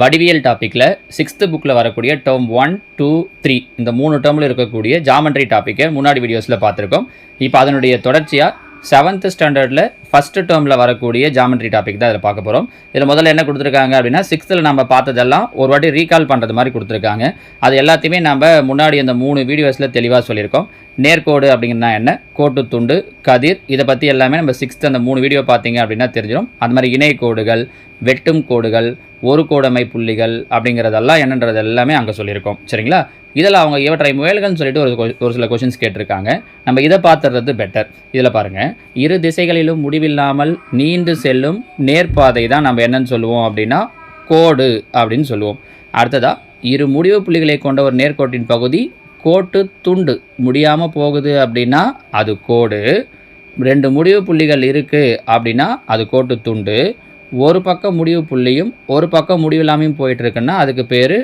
வடிவியல் டாப்பிக்கில் சிக்ஸ்த்து புக்கில் வரக்கூடிய டேர்ம் ஒன் டூ த்ரீ இந்த மூணு டேர்மில் இருக்கக்கூடிய ஜாமெண்ட்ரி டாப்பிக்கை முன்னாடி வீடியோஸில் பார்த்துருக்கோம். இப்போ அதனுடைய தொடர்ச்சியாக செவன்த் ஸ்டாண்டர்டில் ஃபஸ்ட்டு டேர்மில் வரக்கூடிய ஜாமெண்ட்ரி டாபிக் தான் இதில் பார்க்க போகிறோம் இதில் முதல்ல என்ன கொடுத்துருக்காங்க அப்படின்னா சிக்ஸ்த்தில் நம்ம பார்த்ததெல்லாம் ஒரு வாட்டி ரீகால் பண்ணுறது மாதிரி கொடுத்துருக்காங்க. அது எல்லாத்தையுமே நம்ம முன்னாடி அந்த மூணு வீடியோஸில் தெளிவாக சொல்லியிருக்கோம். நேர்கோடு அப்படிங்கிறதுனா என்ன? கோட்டு துண்டு கதிர். இதை பற்றி எல்லாமே நம்ம சிக்ஸ்த் அந்த மூணு வீடியோ பார்த்தீங்க அப்படின்னா தெரிஞ்சிடும். அது மாதிரி இணை கோடுகள் வெட்டும் கோடுகள் ஒரு கோடமை புள்ளிகள் அப்படிங்கிறதெல்லாம் என்னன்றது எல்லாமே அங்கே சொல்லியிருக்கோம். சரிங்களா? இதில் அவங்க இவற்றை முயல்கள்னு சொல்லிட்டு ஒரு கொ- ஒரு சில கொஷின்ஸ் கேட்டிருக்காங்க. நம்ம இதை பார்த்துறது பெட்டர் இதில் பாருங்கள் இரு திசைகளிலும் முடிவில்லாமல் நீண்டு செல்லும் நேர்பாதை தான் நம்ம என்னன்னு சொல்லுவோம் அப்படின்னா கோடு அப்படின்னு சொல்லுவோம். அடுத்ததாக இரு முடிவு புள்ளிகளை கொண்ட ஒரு நேர்கோட்டின் பகுதி கோட்டு துண்டு முடியாமல் போகுது அப்படின்னா அது கோடு. ரெண்டு முடிவு புள்ளிகள் இருக்குது அப்படின்னா அது கோட்டு துண்டு. ஒரு பக்கம் முடிவு புள்ளியும் ஒரு பக்கம் முடிவு இல்லாமையும் போயிட்டுருக்குன்னா அதுக்கு பேர்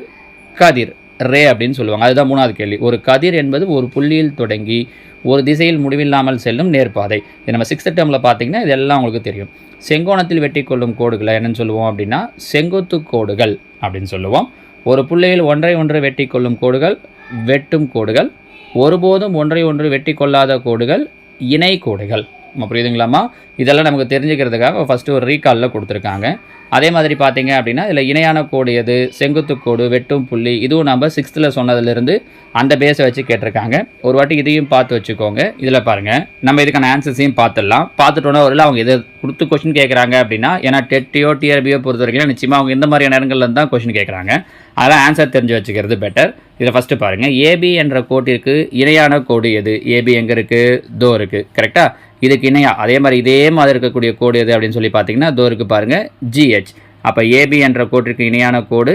கதிர் ரே அப்படின்னு சொல்லுவாங்க. அதுதான் மூணாவது கேள்வி. ஒரு கதிர் என்பது ஒரு புள்ளியில் தொடங்கி ஒரு திசையில் முடிவில்லாமல் செல்லும் நேர்பாதை. இது நம்ம சிக்ஸ்த் டேர்மில் பார்த்தீங்கன்னா இதெல்லாம் உங்களுக்கு தெரியும். செங்கோணத்தில் வெட்டி கொள்ளும் கோடுகளை என்னென்னு சொல்லுவோம் அப்படின்னா செங்குத்து கோடுகள் அப்படின்னு சொல்லுவோம். ஒரு புள்ளியில் ஒன்றை ஒன்று வெட்டி கொள்ளும் கோடுகள் வெட்டும் கோடுகள். ஒருபோதும் ஒன்றை ஒன்று வெட்டி கொள்ளாத கோடுகள் இணை கோடுகள். நம்ம புரியுதுங்களாம்மா? இதெல்லாம் நமக்கு தெரிஞ்சுக்கிறதுக்காக ஃபஸ்ட்டு ஒரு ரீகாலில் கொடுத்துருக்காங்க. அதே மாதிரி பார்த்தீங்க அப்படின்னா இதில் இணையான கோடு எது? செங்குத்து கோடு வெட்டும் புள்ளி இதுவும் நம்ம சிக்ஸ்த்தில் சொன்னதுலேருந்து அந்த பேஸை வச்சு கேட்டிருக்காங்க. ஒரு வாட்டி இதையும் பார்த்து வச்சுக்கோங்க. இதில் பாருங்கள் நம்ம இதுக்கான ஆன்சர்ஸையும் பார்த்துடலாம். பார்த்துட்டோன்னா ஒரு அவங்க எது கொடுத்து கொஷின் கேட்குறாங்க அப்படின்னா ஏன்னா டெட்டியோ டிஆர்பியோ பொறுத்த வரைக்கும் நிச்சயமாக அவங்க இந்த மாதிரியான இடங்கள்ல இருந்து தான் கொஷின் கேட்குறாங்க. அதெல்லாம் ஆன்சர் தெரிஞ்சு வச்சுக்கிறது பெட்டர் இதில் ஃபஸ்ட்டு பாருங்கள் ஏபி என்ற கோட்டிற்கு இணையான கோடு எது? ஏபி எங்கே இருக்குது தோ இருக்குது கரெக்டாக இதுக்கு இணையாக அதே மாதிரி இதே மாதிரி இருக்கக்கூடிய கோடு எது அப்படின்னு சொல்லி பார்த்தீங்கன்னா தோ இருக்குது பாருங்கள் ஜிஹெச் அப்போ ஏபி என்ற கோட்டிற்கு இணையான கோடு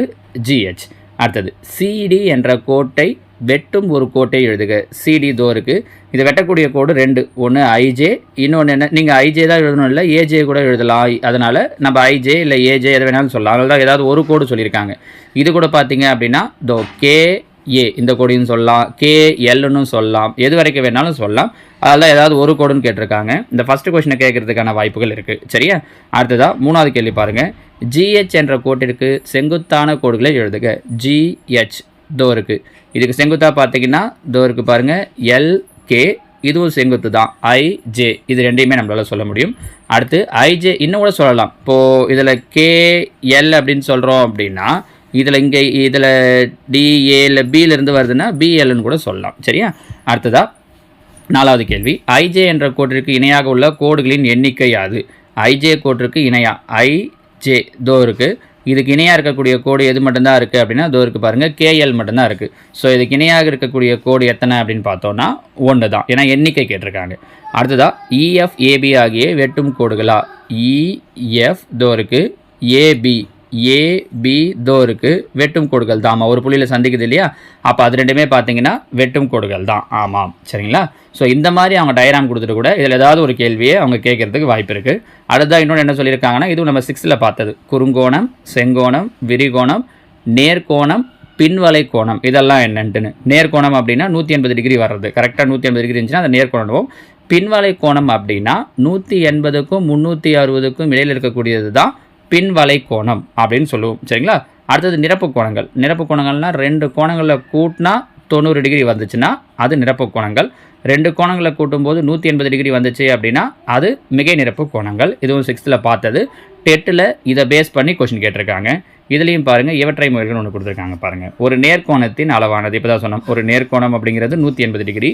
ஜிஹெச் அடுத்தது சிடி என்ற கோட்டை வெட்டும் ஒரு கோட்டை எழுதுக. சிடி தோ இருக்குது இது வெட்டக்கூடிய கோடு ரெண்டு. ஒன்று ஐஜே இன்னொன்று என்ன? நீங்கள் ஐஜே தான் எழுதணும் இல்லை ஏஜே கூட எழுதலாம். அதனால் நம்ம ஐஜே இல்லை ஏஜே எது வேணாலும் சொல்லலாம். அதனால தான் ஏதாவது ஒரு கோடு சொல்லியிருக்காங்க. இது கூட பார்த்தீங்க அப்படின்னா தோ கே ஏ இந்த கோடின்னு சொல்லலாம். கே எல்னு சொல்லலாம். எது வரைக்கும் வேணாலும் சொல்லலாம். அதெல்லாம் ஏதாவது ஒரு கோடுன்னு கேட்டிருக்காங்க. இந்த ஃபஸ்ட்டு கொஷினை கேட்கறதுக்கான வாய்ப்புகள் இருக்குது சரியா? அடுத்ததாக மூணாவது கேள்வி பாருங்கள் ஜிஹெச் என்ற கோட்டிற்கு செங்குத்தான கோடுகளை எழுதுக. ஜிஹெச் தோ இருக்குது இதுக்கு செங்குத்தாக பார்த்தீங்கன்னா தோ இருக்குது பாருங்கள் எல் கே இதுவும் செங்குத்து தான். ஐஜே இது ரெண்டையுமே நம்மளால் சொல்ல முடியும். அடுத்து ஐஜே இன்னும் கூட சொல்லலாம். இப்போது இதில் கே எல் அப்படின்னு சொல்கிறோம் அப்படின்னா இதில் இங்கே இதில் டிஏல பியிலிருந்து வருதுன்னா பிஎல்னு கூட சொல்லலாம். சரியா? அடுத்ததா நாலாவது கேள்வி. ஐஜே என்ற கோட்டிற்கு இணையாக உள்ள கோடுகளின் எண்ணிக்கை யாது? ஐஜே கோட்டிற்கு இணையா? ஐஜே தோ இருக்குது இதுக்கு இணையாக இருக்கக்கூடிய கோடு எது மட்டும்தான் இருக்குது அப்படின்னா தோருக்கு இருக்குது பாருங்கள் கேஎல் மட்டும்தான் இருக்குது ஸோ இதுக்கு இணையாக இருக்கக்கூடிய கோடு எத்தனை அப்படின்னு பார்த்தோன்னா ஒன்று தான். ஏன்னா எண்ணிக்கை கேட்டிருக்காங்க. அடுத்ததா e, இஎஃப் ஏபி ஆகிய வெட்டும் கோடுகளா? E, இஎஃப் தோ இருக்குது ஏபி ஏபி தோ இருக்கு. வெட்டும் கோடுகள் தான். ஆமாம் ஒரு புள்ளியில் சந்திக்குது இல்லையா? அப்போ அது ரெண்டுமே பார்த்தீங்கன்னா வெட்டும் கோடுகள் தான். ஆமாம் சரிங்களா? ஸோ இந்த மாதிரி அவங்க டயராம் கொடுத்துட்டு கூட இதில் ஏதாவது ஒரு கேள்வியை அவங்க கேட்கறதுக்கு வாய்ப்பு இருக்குது அடுத்ததாக இன்னொன்று என்ன சொல்லியிருக்காங்கன்னா இதுவும் நம்ம சிக்ஸ்த்தில் பார்த்தது. குறுங்கோணம் செங்கோணம் விரிகோணம் நேர்கோணம் பின்வலை கோணம். இதெல்லாம் என்னன்ட்டுன்னு. நேர்கோணம் அப்படின்னா நூற்றி எண்பது டிகிரி வர்றது. கரெக்டாக நூற்றி எண்பது டிகிரி இருந்துச்சுன்னா அந்த நேர்கோணம் பின்வலை கோணம் அப்படின்னா நூற்றி எண்பதுக்கும் முந்நூற்றி அறுபதுக்கும் இடையில் இருக்கக்கூடியது தான் பின்வலை கோணம் அப்படின்னு சொல்லுவோம். சரிங்களா? அடுத்தது நிரப்பு கோணங்கள். நிரப்பு கோணங்கள்னால் ரெண்டு கோணங்களில் கூட்டினா தொண்ணூறு டிகிரி வந்துச்சுன்னா அது நிரப்பு கோணங்கள். ரெண்டு கோணங்களை கூட்டும்போது நூற்றி எண்பது டிகிரி வந்துச்சு அப்படின்னா அது மிகை நிரப்பு கோணங்கள். இதுவும் சிக்ஸ்த்தில் பார்த்தது. டெட்டில் இதை பேஸ் பண்ணி கொஷின் கேட்டிருக்காங்க. இதுலேயும் பாருங்கள் இவற்றை முறைகள் ஒன்று கொடுத்துருக்காங்க பாருங்கள் ஒரு நேர்கோணத்தின் அளவானது இப்போ தான் சொன்னோம். ஒரு நேர்கோணம் அப்படிங்கிறது நூற்றி எண்பது டிகிரி.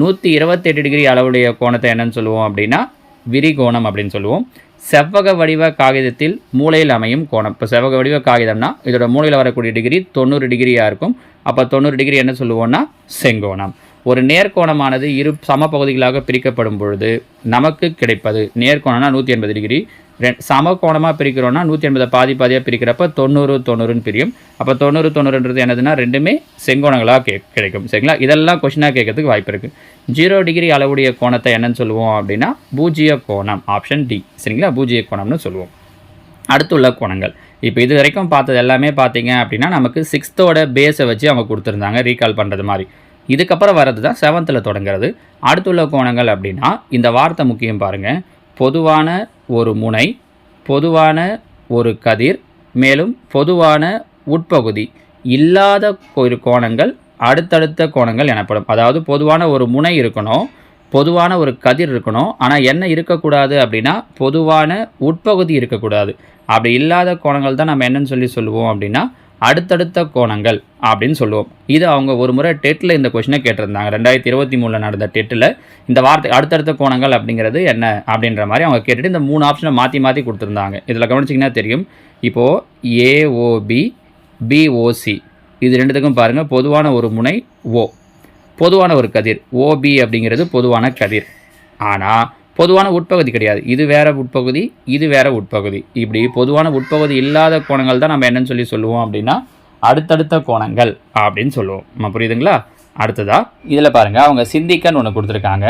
நூற்றி இருபத்தெட்டு டிகிரி அளவுடைய கோணத்தை என்னன்னு சொல்லுவோம் அப்படின்னா விரிகோணம் அப்படின்னு சொல்லுவோம். செவ்வக வடிவ காகிதத்தில் மூலையில் அமையும் கோணம். இப்போ செவ்வக வடிவ காகிதம்னா இதோட மூலையில் வரக்கூடிய டிகிரி தொண்ணூறு டிகிரியாக இருக்கும். அப்போ தொண்ணூறு டிகிரி என்ன சொல்லுவோம்னா செங்கோணம். ஒரு நேர்கோணமானது இரு சம பகுதிகளாக பிரிக்கப்படும் பொழுது நமக்கு கிடைப்பது. நேர்கோணம்னா நூற்றி எண்பது டிகிரி ரெ சம கோணமாக பிரிக்கிறோம்னா நூற்றி எண்பதை பாதி பாதியாக பிரிக்கிறப்ப தொண்ணூறு தொண்ணூறுன்னு பிரியும். அப்போ தொண்ணூறு தொண்ணூறுன்றது என்னதுன்னா ரெண்டுமே செங்கோணங்களாக கே கிடைக்கும். சரிங்களா? இதெல்லாம் கொஷினாக கேட்கறதுக்கு வாய்ப்பு இருக்குது ஜீரோ டிகிரி அளவுடைய கோணத்தை என்னன்னு சொல்லுவோம் அப்படின்னா பூஜ்ஜிய கோணம் ஆப்ஷன் டி சரிங்களா? பூஜ்ஜிய கோணம்னு சொல்லுவோம். அடுத்துள்ள கோணங்கள். இப்போ இது வரைக்கும் பார்த்தது எல்லாமே பார்த்தீங்க அப்படின்னா நமக்கு சிக்ஸ்த்தோட பேஸை வச்சு அவங்க கொடுத்துருந்தாங்க ரீகால் பண்ணுறது மாதிரி. இதுக்கப்புறம் வர்றது தான் செவன்த்தில் தொடங்குறது. அடுத்துள்ள கோணங்கள் அப்படின்னா இந்த வார்த்தை முக்கியம் பாருங்கள் பொதுவான ஒரு முனை பொதுவான ஒரு கதிர் மேலும் பொதுவான உட்பகுதி. இல்லாத ஒரு கோணங்கள் அடுத்தடுத்த கோணங்கள் எனப்படும். அதாவது பொதுவான ஒரு முனை இருக்கணும் பொதுவான ஒரு கதிர் இருக்கணும். ஆனால் என்ன இருக்கக்கூடாது அப்படின்னா பொதுவான உட்பகுதி இருக்கக்கூடாது. அப்படி இல்லாத கோணங்கள் தான் நம்ம என்னன்னு சொல்லி சொல்லுவோம் அப்படின்னா அடுத்தடுத்த கோணங்கள் அப்படின்னு சொல்லுவோம். இது அவங்க ஒரு முறை டெட்டில் இந்த கொஷினை கேட்டிருந்தாங்க. ரெண்டாயிரத்தி இருபத்தி மூணில் நடந்த டெட்டில் இந்த வார்த்தை அடுத்தடுத்த கோணங்கள் அப்படிங்கிறது என்ன அப்படின்ற மாதிரி அவங்க கேட்டுட்டு இந்த மூணு ஆப்ஷனை மாற்றி மாற்றி கொடுத்துருந்தாங்க. இதில் கவனிச்சிங்கன்னா தெரியும். இப்போது ஏஓபி பிஓசி இது ரெண்டுத்துக்கும் பாருங்கள் பொதுவான ஒரு முனை ஓ பொதுவான ஒரு கதிர். ஓபி அப்படிங்கிறது பொதுவான கதிர். ஆனால் பொதுவான உட்பகுதி கிடையாது. இது வேறு உட்பகுதி இது வேறு உட்பகுதி. இப்படி பொதுவான உட்பகுதி இல்லாத கோணங்கள் தான் நம்ம என்னன்னு சொல்லி சொல்லுவோம் அப்படின்னா அடுத்தடுத்த கோணங்கள் அப்படின்னு சொல்லுவோம். நம்ம புரியுதுங்களா? அடுத்ததா இதில் பாருங்கள் அவங்க சிந்திக்கன்னு ஒன்று கொடுத்துருக்காங்க.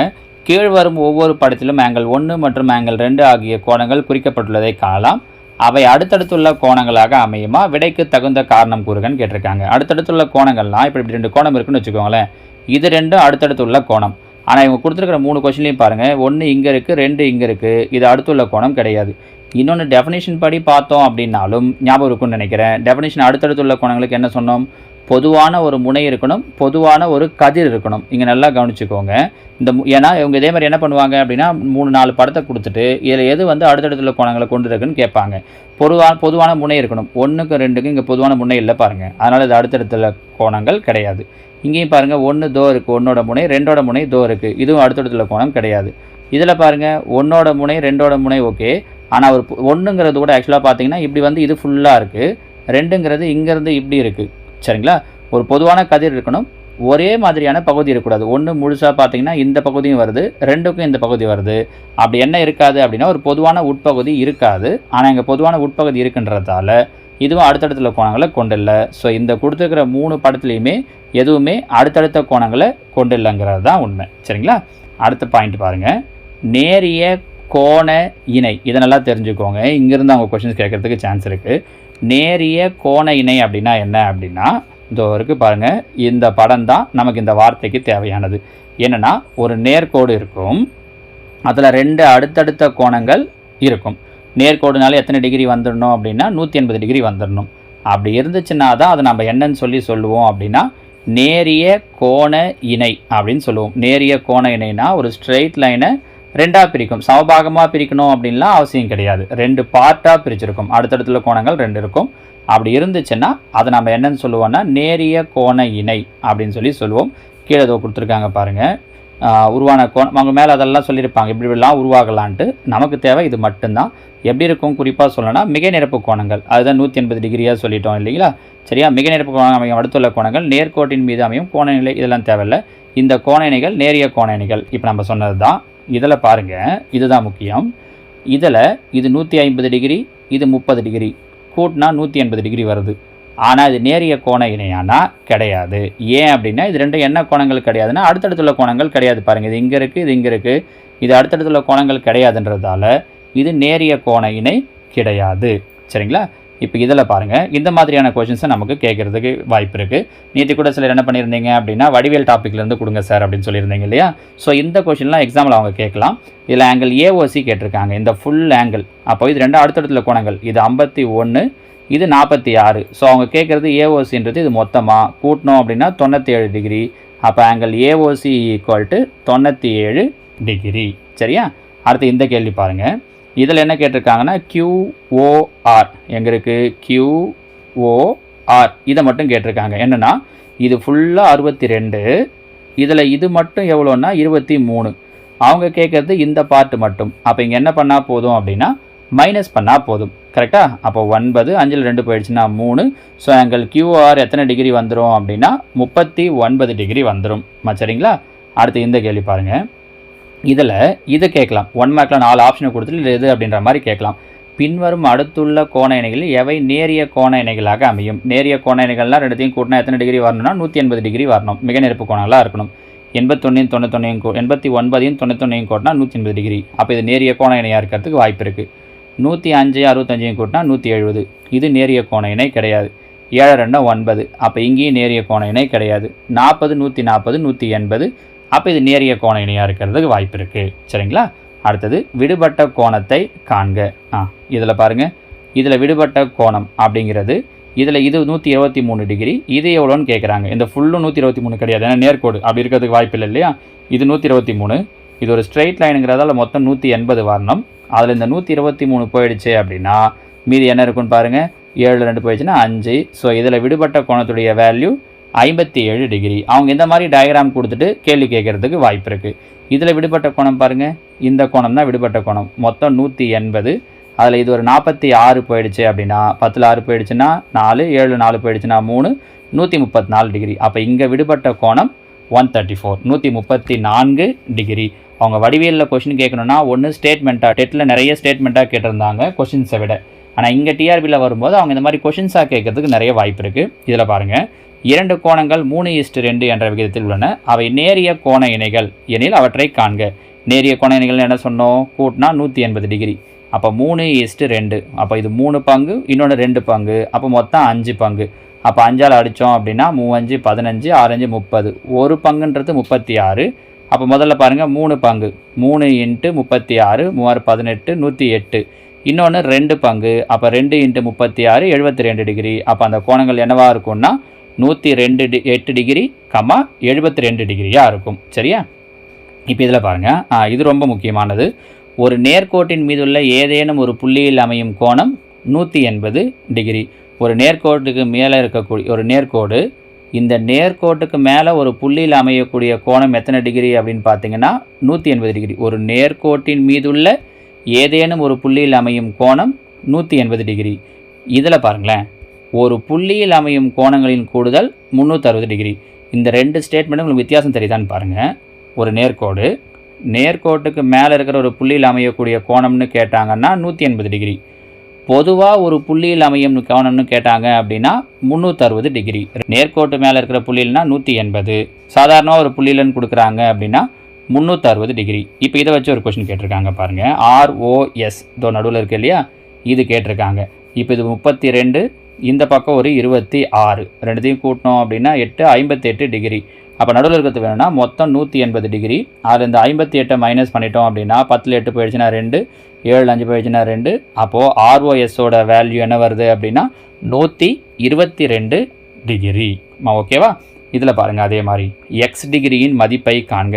கீழ் வரும் ஒவ்வொரு படத்திலும் ஆங்கிள் ஒன்று மற்றும் ஆங்கிள் ரெண்டு ஆகிய கோணங்கள் குறிக்கப்பட்டுள்ளதை காணலாம். அவை அடுத்தடுத்துள்ள கோணங்களாக அமையுமா? விடைக்கு தகுந்த காரணம் கூறுகன்னு கேட்டிருக்காங்க. அடுத்தடுத்துள்ள கோணங்கள்லாம் இப்படி இப்படி ரெண்டு கோணம் இருக்குன்னு வச்சுக்கோங்களேன். இது ரெண்டும் அடுத்தடுத்துள்ள கோணம். ஆனால் இவங்க கொடுத்துருக்கிற மூணு கொஷின்லையும் பாருங்கள் ஒன்று இங்கே இருக்குது ரெண்டு இங்கே இருக்குது இது அடுத்துள்ள கோணம் கிடையாது. இன்னொன்று டெஃபினேஷன் படி பார்த்தோம் அப்படின்னாலும் ஞாபகம் இருக்கும்னு நினைக்கிறேன். டெஃபினேஷன் அடுத்தடுத்துள்ள கோணங்களுக்கு என்ன சொன்னோம்? பொதுவான ஒரு முனை இருக்கணும் பொதுவான ஒரு கதிர் இருக்கணும். இங்கே நல்லா கவனிச்சுக்கோங்க. இந்த ஏன்னா இவங்க இதே மாதிரி என்ன பண்ணுவாங்க அப்படின்னா மூணு நாலு படத்தை கொடுத்துட்டு இதில் எது வந்து அடுத்தடுத்துள்ள கோணங்களை கொண்டு இருக்குன்னு கேட்பாங்க. பொதுவான பொதுவான முனை இருக்கணும். ஒன்றுக்கு ரெண்டுக்கும் இங்கே பொதுவான முனை இல்லை பாருங்கள் அதனால் இது அடுத்தடுத்துள்ள கோணங்கள் கிடையாது. இங்கேயும் பாருங்கள் ஒன்று தோ இருக்குது ஒன்றோட முனை ரெண்டோட முனை தோ இருக்குது இதுவும் அடுத்தடுத்துள்ள கோணம் கிடையாது. இதில் பாருங்கள் ஒன்றோட முனை ரெண்டோட முனை ஓகே. ஆனால் ஒரு ஒன்றுங்கிறது கூட ஆக்சுவலாக பார்த்தீங்கன்னா இப்படி வந்து இது ஃபுல்லாக இருக்குது ரெண்டுங்கிறது இங்கேருந்து இப்படி இருக்குது சரிங்களா? ஒரு பொதுவான கதிர் இருக்கணும். ஒரே மாதிரியான பகுதி இருக்கக்கூடாது. ஒன்று முழுசாக பார்த்தீங்கன்னா இந்த பகுதியும் வருது. ரெண்டுக்கும் இந்த பகுதி வருது. அப்படி என்ன இருக்காது அப்படின்னா ஒரு பொதுவான உட்பகுதி இருக்காது. ஆனால் இங்கே பொதுவான உட்பகுதி இருக்குன்றதால இதுவும் அடுத்தடுத்துள்ள கோணங்களை கொண்டில்லை. ஸோ இந்த கொடுத்துருக்கிற மூணு படத்துலையுமே எதுவுமே அடுத்தடுத்த கோணங்களை கொண்டில்லைங்கிறது தான் உண்மை. சரிங்களா? அடுத்த பாயிண்ட் பாருங்கள் நேரிய கோண இணை. இதை நல்லா தெரிஞ்சுக்கோங்க. இங்கேருந்து அவங்க கொஷின்ஸ் கேட்கறதுக்கு சான்ஸ் இருக்குது நேரிய கோண இணை அப்படின்னா என்ன அப்படின்னா இதோ வரைக்கும் பாருங்க. இந்த படம் தான் நமக்கு இந்த வார்த்தைக்கு தேவையானது. என்னென்னா ஒரு நேர்கோடு இருக்கும். அதில் ரெண்டு அடுத்தடுத்த கோணங்கள் இருக்கும். நேர்கோடுனால எத்தனை டிகிரி வந்துடணும் அப்படின்னா நூற்றி எண்பது டிகிரி வந்துடணும். அப்படி இருந்துச்சுன்னா தான் அதை நம்ம என்னன்னு சொல்லி சொல்லுவோம் அப்படின்னா நேரிய கோண இணை அப்படின்னு சொல்லுவோம். நேரிய கோண இணைனா ஒரு ஸ்ட்ரெயிட் லைனை ரெண்டாக பிரிக்கும். சமபாகமாக பிரிக்கணும் அப்படின்லாம் அவசியம் கிடையாது. ரெண்டு பார்ட்டாக பிரிச்சிருக்கும். அடுத்தடுத்துள்ள கோணங்கள் ரெண்டு இருக்கும். அப்படி இருந்துச்சுன்னா அதை நம்ம என்னன்னு சொல்லுவோம்னா நேரிய கோண இணை அப்படின்னு சொல்லி சொல்லுவோம். கீழே ஏதோ கொடுத்துருக்காங்க பாருங்கள் உருவான கோணம் அவங்க மேலே அதெல்லாம் சொல்லியிருப்பாங்க. இப்படி இப்படிலாம் உருவாகலான்ட்டு நமக்கு தேவை இது மட்டும்தான். எப்படி இருக்கும்? குறிப்பாக சொல்லணும்னா மிக நிரப்பு கோணங்கள். அதுதான் நூற்றி எண்பது டிகிரியாக சொல்லிட்டோம் இல்லைங்களா? சரியா? மிக நிரப்பு கோணம் அமையும் அடுத்துள்ள கோணங்கள். நேர்கோட்டின் மீது அமையும் கோண நிலை இதெல்லாம் தேவையில்லை. இந்த கோண நேரிய கோண இப்போ நம்ம சொன்னது தான் இதில் பாருங்கள் இதுதான் முக்கியம். இதில் இது நூற்றி ஐம்பது டிகிரி இது முப்பது டிகிரி. கூட்டினா நூற்றி எண்பது டிகிரி வருது. ஆனால் இது நேரிய கோண இணையானா கிடையாது. ஏன் அப்படின்னா இது ரெண்டும் என்ன கோணங்கள் கிடையாதுன்னா அடுத்தடுத்துள்ள கோணங்கள் கிடையாது பாருங்கள் இது இங்கே இருக்குது இது இங்கே இருக்குது இது அடுத்தடுத்துள்ள கோணங்கள் கிடையாதுன்றதால இது நேரிய கோண இணை கிடையாது. சரிங்களா? இப்போ இதில் பாருங்கள் இந்த மாதிரியான கொஷின்ஸை நமக்கு கேட்குறதுக்கு வாய்ப்பு இருக்குது நேற்று கூட சிலர் என்ன பண்ணியிருந்தீங்க அப்படின்னா வடிவேல் டாப்பிக்லேருந்து கொடுங்க சார் அப்படின்னு சொல்லியிருந்தீங்க இல்லையா? ஸோ இந்த கொஷின்லாம் எக்ஸாம்பிள் அவங்க கேட்கலாம். இதில் ஆங்கிள் ஏஓசி கேட்டிருக்காங்க. இந்த ஃபுல் ஆங்கிள் அப்போ இது ரெண்டு அடுத்தடுத்துள்ள கோணங்கள். இது ஐம்பத்தி ஒன்று இது நாற்பத்தி ஆறு. ஸோ அவங்க கேட்குறது ஏஓசின்றது இது மொத்தமாக கூட்டினோம் அப்படின்னா தொண்ணூற்றி ஏழு டிகிரி. அப்போ ஆங்கிள் ஏஓசி ஈக்குவல் டு தொண்ணூற்றி ஏழு டிகிரி. சரியா? அடுத்து இந்த கேள்வி பாருங்கள் இதில் என்ன கேட்டிருக்காங்கன்னா கியூஓஆர் எங்கே இருக்குது இதை மட்டும் கேட்டிருக்காங்க. என்னென்னா இது ஃபுல்லாக அறுபத்தி ரெண்டு. இதில் இது மட்டும் எவ்வளோன்னா இருபத்தி மூணு. அவங்க கேட்குறது இந்த பார்ட்டு மட்டும். அப்போ இங்கே என்ன பண்ணால் போதும் அப்படின்னா மைனஸ் பண்ணால் போதும். கரெக்டாக அப்போ ஒன்பது அஞ்சில் ரெண்டு போயிடுச்சுன்னா மூணு. ஸோ ஆங்கிள் கியூஆர் எத்தனை டிகிரி வந்துடும் அப்படின்னா முப்பத்தி ஒன்பது டிகிரி வந்துடும் சரிங்களா? அடுத்து இந்த கேள்வி பாருங்கள் இதில் இதை கேட்கலாம். ஒன் மார்க்கில் நாலு ஆப்ஷனை கொடுத்துட்டு இது அப்படின்ற மாதிரி கேட்கலாம். பின்வரும் அடுத்துள்ள கோண இணைகள் எவை? நேரிய கோண இணைகளாக அமையும். நேரிய கோண இணைகள்லாம் ரெண்டுத்தையும் கூட்டினா எத்தனை டிகிரி வரணும்னா நூற்றி எண்பது டிகிரி வரணும். மிக நெருப்பு கோணங்களாக இருக்கணும். எண்பத்தொன்னையும் தொண்ணூத்தொன்னையும் எண்பத்தி ஒன்பதையும் தொண்ணூத்தொன்னையும் கூட்டினா நூற்றி எண்பது டிகிரி அப்போ இது நேரிய கோண இணையாக இருக்கிறதுக்கு வாய்ப்பு இருக்குது நூற்றி அஞ்சு அறுபத்தஞ்சையும் கூட்டினா நூற்றி எழுபது. இது நேரிய கோண இணை கிடையாது. ஏழு ரெண்டு ஒன்பது. அப்போ இங்கேயும் நேரிய கோண இணை கிடையாது. நாற்பது நூற்றி நாற்பது நூற்றி எண்பது. அப்போ இது நேரிய கோண இணையாக இருக்கிறதுக்கு வாய்ப்பு இருக்குது சரிங்களா? அடுத்தது விடுபட்ட கோணத்தை காண்க. ஆ இதில் பாருங்கள் இதில் விடுபட்ட கோணம் அப்படிங்கிறது இதில் இது நூற்றி இருபத்தி மூணு டிகிரி இது எவ்வளோன்னு கேட்குறாங்க இந்த ஃபுல்லும் நூற்றி இருபத்தி மூணு கிடையாது. ஏன்னா நேர்கோடு. அப்படி இருக்கிறதுக்கு வாய்ப்பு இல்லை இல்லையா? இது நூற்றி இருபத்தி மூணு. இது ஒரு ஸ்ட்ரெயிட் லைனுங்கிறதால மொத்தம் நூற்றி எண்பது வரணும். அதில் இந்த நூற்றி இருபத்தி மூணு போயிடுச்சு அப்படின்னா மீதி என்ன இருக்குன்னு பாருங்கள் ஏழு ரெண்டு போயிடுச்சுன்னா அஞ்சு. ஸோ இதில் விடுபட்ட கோணத்துடைய வேல்யூ ஐம்பத்தி ஏழு டிகிரி அவங்க இந்த மாதிரி டயக்ராம் கொடுத்துட்டு கேள்வி கேட்குறதுக்கு வாய்ப்பு இருக்குது இதில் விடுபட்ட கோணம் பாருங்கள் இந்த கோணம் தான் விடுபட்ட கோணம். மொத்தம் நூற்றி எண்பது. அதில் இது ஒரு நாற்பத்தி ஆறு போயிடுச்சு அப்படின்னா பத்தில் ஆறு போயிடுச்சுன்னா நாலு ஏழு நாலு போயிடுச்சுன்னா மூணு நூற்றி முப்பத்தி நாலு டிகிரி அப்போ இங்கே விடுபட்ட கோணம் ஒன் தேர்ட்டி ஃபோர் நூற்றி முப்பத்தி நான்கு டிகிரி அவங்க வடிவியலில் கொஷின் கேட்கணுன்னா ஒன்று ஸ்டேட்மெண்ட்டாக டெட்டில் நிறைய ஸ்டேட்மெண்ட்டாக கேட்டிருந்தாங்க கொஷின்ஸை விட. ஆனால் இங்கே டிஆர்பியில் வரும்போது அவங்க இந்த மாதிரி கொஷின்ஸாக கேட்கறதுக்கு நிறைய வாய்ப்பு இருக்குது இதில் பாருங்கள் இரண்டு கோணங்கள் மூணு இஸ்டு ரெண்டு என்ற விகிதத்தில் உள்ளன. அவை நேரிய கோண இணைகள் எனில் அவற்றை காண்க. நேரிய கோண இணைகள் என்ன சொன்னோம்? கூட்டினா நூற்றி எண்பது டிகிரி அப்போ மூணு இஸ்டு ரெண்டு. அப்போ இது மூணு பங்கு இன்னொன்று ரெண்டு பங்கு. அப்போ மொத்தம் அஞ்சு பங்கு. அப்போ அஞ்சால் அடித்தோம் அப்படின்னா மூவஞ்சு பதினஞ்சு ஆறஞ்சு முப்பது. ஒரு பங்குன்றது முப்பத்தி ஆறு அப்போ முதல்ல பாருங்கள் மூணு பங்கு. மூணு இன்ட்டு முப்பத்தி ஆறு மூவாறு பதினெட்டு நூற்றி எட்டு. இன்னொன்று ரெண்டு பங்கு. அப்போ ரெண்டு இன்ட்டு முப்பத்தி ஆறு எழுபத்தி ரெண்டு டிகிரி. அப்போ அந்த கோணங்கள் என்னவாக இருக்கும்னா நூற்றி ரெண்டு டி எட்டு டிகிரி கம்மா எழுபத்தி ரெண்டு டிகிரியாக இருக்கும். சரியா? இப்போ இதில் பாருங்கள் இது ரொம்ப முக்கியமானது. ஒரு நேர்கோட்டின் மீதுள்ள ஏதேனும் ஒரு புள்ளியில் அமையும் கோணம் நூற்றி எண்பது டிகிரி. ஒரு நேர்கோட்டுக்கு மேலே இருக்கக்கூடிய ஒரு நேர்கோடு இந்த நேர்கோட்டுக்கு மேலே ஒரு புள்ளியில் அமையக்கூடிய கோணம் எத்தனை டிகிரி அப்படின்னு பார்த்தீங்கன்னா நூற்றி எண்பது டிகிரி. ஒரு நேர்கோட்டின் மீதுள்ள ஏதேனும் ஒரு புள்ளியில் அமையும் கோணம் நூற்றி எண்பது டிகிரி. இதில் பாருங்களேன் ஒரு புள்ளியில் அமையும் கோணங்களின் கூடுதல் முந்நூற்றறுபது டிகிரி. இந்த ரெண்டு ஸ்டேட்மெண்ட்டும் உங்களுக்கு வித்தியாசம் தெரியுதான்னு பாருங்கள் ஒரு நேர்கோடு நேர்கோட்டுக்கு மேலே இருக்கிற ஒரு புள்ளியில் அமையக்கூடிய கோணம்னு கேட்டாங்கன்னா நூற்றி எண்பது டிகிரி. பொதுவாக ஒரு புள்ளியில் அமையும் கவனம்னு கேட்டாங்க அப்படின்னா முந்நூற்றறுபது டிகிரி நேர்கோட்டு மேலே இருக்கிற புள்ளியில்னா நூற்றி எண்பது. சாதாரணமாக ஒரு புள்ளியிலன்னு கொடுக்குறாங்க அப்படின்னா முந்நூற்றறுபது டிகிரி இப்போ இதை வச்சு ஒரு கொஷின் கேட்டிருக்காங்க பாருங்கள் ஆர்ஓஎஸ் இதோ நடுவில் இருக்கு இல்லையா? இது கேட்டிருக்காங்க. இப்போ இது முப்பத்தி ரெண்டு இந்த பக்கம் ஒரு இருபத்தி ஆறு. ரெண்டுத்தையும் கூட்டினோம் அப்படின்னா எட்டு ஐம்பத்தெட்டு டிகிரி அப்போ நடுவில் இருக்கிறது வேணும்னா மொத்தம் நூற்றி எண்பது டிகிரி அதில் இந்த ஐம்பத்தி எட்டை மைனஸ் பண்ணிட்டோம் அப்படின்னா பத்தில் எட்டு போயிடுச்சுன்னா ரெண்டு ஏழு அஞ்சு போயிடுச்சுன்னா ரெண்டு. அப்போது ஆர்ஓஎஸோட வேல்யூ என்ன வருது அப்படின்னா நூற்றி இருபத்தி ரெண்டு டிகிரி ஓகேவா இதில் பாருங்கள் அதே மாதிரி. எக்ஸ் டிகிரியின் மதிப்பை காண்க.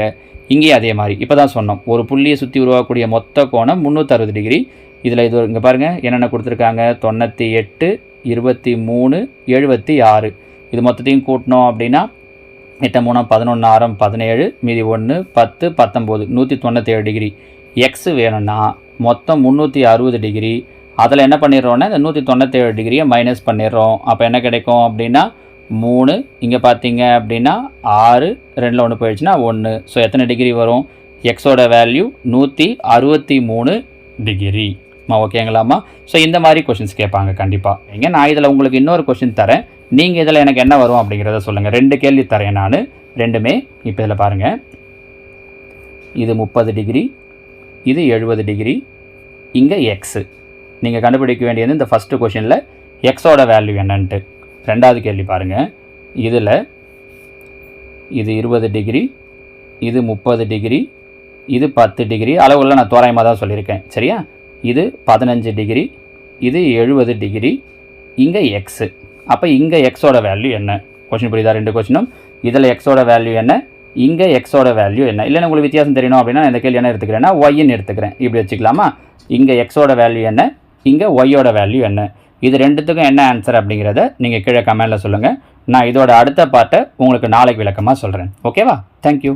இங்கேயும் அதே மாதிரி. இப்போ தான் சொன்னோம். ஒரு புள்ளியை சுற்றி உருவாக்கக்கூடிய மொத்த கோணம் முந்நூற்றறுபது டிகிரி இதில் இது இங்கே பாருங்கள் என்னென்ன கொடுத்துருக்காங்க? தொண்ணூற்றி எட்டு இருபத்தி மூணு எழுபத்தி ஆறு. இது மொத்தத்தையும் கூட்டினோம் அப்படின்னா எட்டு மூணு பதினொன்று ஆறம் பதினேழு மீதி ஒன்று பத்து பத்தொம்போது நூற்றி தொண்ணூற்றேழு டிகிரி. எக்ஸ் வேணும்னா மொத்தம் முந்நூற்றி அறுபது டிகிரி. அதில் என்ன பண்ணிடுறோன்னா இந்த நூற்றி தொண்ணூற்றேழு டிகிரியை மைனஸ் பண்ணிடுறோம். அப்போ என்ன கிடைக்கும் அப்படின்னா மூணு இங்கே பார்த்தீங்க அப்படின்னா ஆறு ரெண்டில் ஒன்று போயிடுச்சுன்னா ஒன்று ஸோ எத்தனை டிகிரி வரும்? எக்ஸோட வேல்யூ நூற்றி அறுபத்தி மூணு டிகிரி. ஓகேங்களாம்மா ஸோ இந்த மாதிரி கொஷின்ஸ் கேட்பாங்க கண்டிப்பாக இங்கே நான் இதில் உங்களுக்கு இன்னொரு கொஷின் தரேன். நீங்கள் இதில் எனக்கு என்ன வரும் அப்படிங்கிறத சொல்லுங்கள் ரெண்டு கேள்வி தரேன் நான். ரெண்டுமே இப்போ இதில் பாருங்கள் இது முப்பது டிகிரி இது எழுபது டிகிரி இங்கே எக்ஸு நீங்கள் கண்டுபிடிக்க வேண்டியது இந்த ஃபஸ்ட்டு கொஷினில் எக்ஸோட வேல்யூ என்னன்ட்டு. ரெண்டாவது கேள்வி பாருங்கள் இதில் இது இருபது டிகிரி இது முப்பது டிகிரி இது பத்து டிகிரி. அளவுள்ள நான் தோராயமாக தான் சொல்லியிருக்கேன். சரியா? இது பதினஞ்சு டிகிரி இது எழுபது டிகிரி இங்கே எக்ஸு அப்போ இங்கே எக்ஸோட வேல்யூ என்ன? கொஷின் புரியுதா? ரெண்டு கொஷினும் இதில் எக்ஸோட வேல்யூ என்ன? இங்கே எக்ஸோட வேல்யூ என்ன? இல்லைன்னா உங்களுக்கு வித்தியாசம் தெரியணும் அப்படின்னா இந்த கேள்வி என்ன எடுத்துக்கிறேன்னா ஒய்ன்னு எடுத்துக்கிறேன். இப்படி வச்சுக்கலாமா? இங்கே எக்ஸோட வேல்யூ என்ன? இங்கே ஒய்யோட வேல்யூ என்ன? இது ரெண்டுத்துக்கும் என்ன ஆன்சர் அப்படிங்கிறத நீங்கள் கீழே கமெண்டில் சொல்லுங்கள் நான் இதோட அடுத்த பார்ட்டை உங்களுக்கு நாளைக்கு விளக்கமாக சொல்கிறேன் ஓகேவா தேங்க்யூ